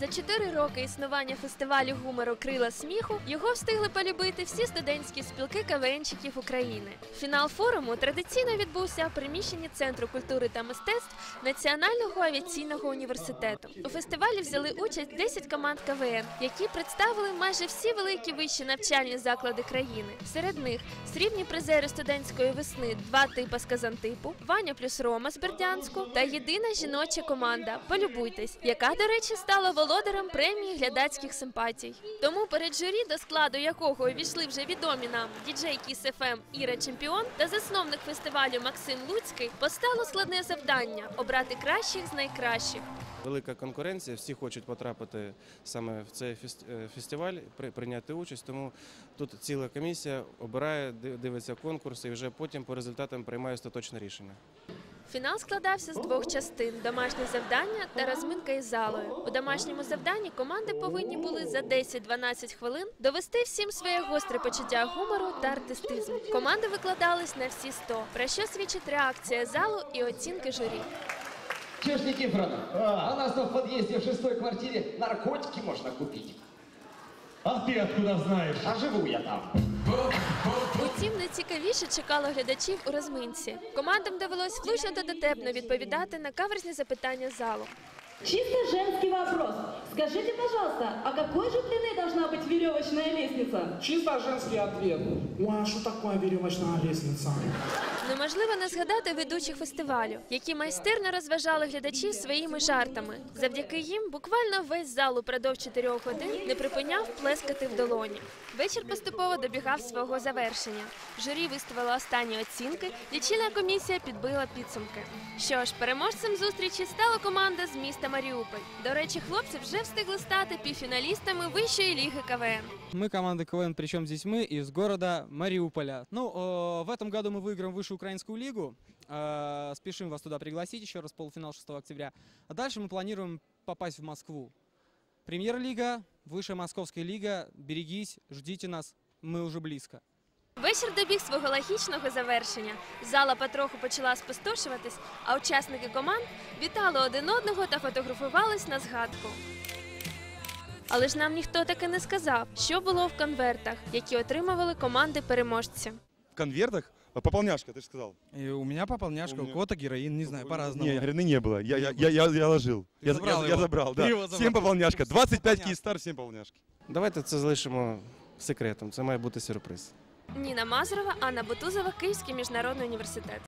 За чотири роки існування фестивалю гумору Крила сміху його встигли полюбити всі студентські спілки КВНщиків України. Фінал форуму традиційно відбувся в приміщенні Центру культури та мистецтв Національного авіаційного університету. У фестивалі взяли участь 10 команд КВН, які представили майже всі великі вищі навчальні заклади країни. Серед них срібні призери студентської весни два типа з Казантипу, Ваня плюс Рома з Бердянську та єдина жіноча команда Полюбуйтесь, яка, до речі, стала володарем премії глядацьких симпатій. Тому перед журі, до складу якого увійшли вже відомі нам діджей Кіс ФМ Іра Чемпіон та засновник фестивалю Максим Луцький, постало складне завдання обрати кращих з найкращих. Велика конкуренція, всі хочуть потрапити саме в цей е, фестиваль, при- прийняти участь. Тому тут ціла комісія обирає, дивиться конкурси і вже потім по результатам приймає остаточне рішення. Фінал складався з двох частин: домашнє завдання та розминка із залою. У домашньому завданні команди повинні були за 10-12 хвилин довести всім своє гостре почуття гумору та артистизму. Команди викладались на всі 100, про що свідчить реакція залу і оцінки журі. Чё ж, Никифоровна, а у нас там в подъезде в шестой квартире наркотики можно купить. А ты откуда знаешь? А живу я там. Утім, найцікавіше чекало глядачів у розминці. Командам довелось влучно та дотепно відповідати на каверзні запитання залу. Чисто женский вопрос. Скажите, пожалуйста, а какой же длины должна быть веревочная лестница? Чисто женский ответ. Ой, а что такое веревочная лестница? Неможливо не згадати ведучих фестивалю, які майстерно розважали глядачів своїми жартами. Завдяки їм буквально весь зал упродовж чотирьох годин не припиняв плескати в долоні. Вечір поступово добігав свого завершення. Журі виставило останні оцінки, лічильна комісія підбила підсумки. Що ж, переможцем зустрічі стала команда з міста Маріуполь. До речі, хлопці вже встигли стати півфіналістами вищої ліги КВН. Мы команда КВН, причем здесь мы, из города Мариуполя. Ну, э, в этом году мы выиграем высшую украинскую лигу. Э, спешим вас туда пригласить, еще раз полуфинал 6 октября. А дальше мы планируем попасть в Москву. Премьер-лига, высшая московская лига. Берегись, ждите нас, мы уже близко. Вечір добіг свого логічного завершення. Зала потроху почала спустошуватись, а учасники команд вітали один одного та фотографувались на згадку. Але ж нам ніхто таки не сказав, що було в конвертах, які отримували команди переможці. В конвертах? А, Пополняшка, ты же сказал. И у меня пополняшка, У у, меня- кого-то героин, не знаю, по-разному. Не, грины не было. Я, я, я, я, я ложил. Ты Я, забрал я, я его. забрал, Ты да. его забрал. Всем пополняшка. 25 Понятно. Киевстар, всем пополняшки. Давайте це залишимо секретом. Це має бути сюрприз. Ніна Мазурова, Анна Бутузова, Київський міжнародний університет.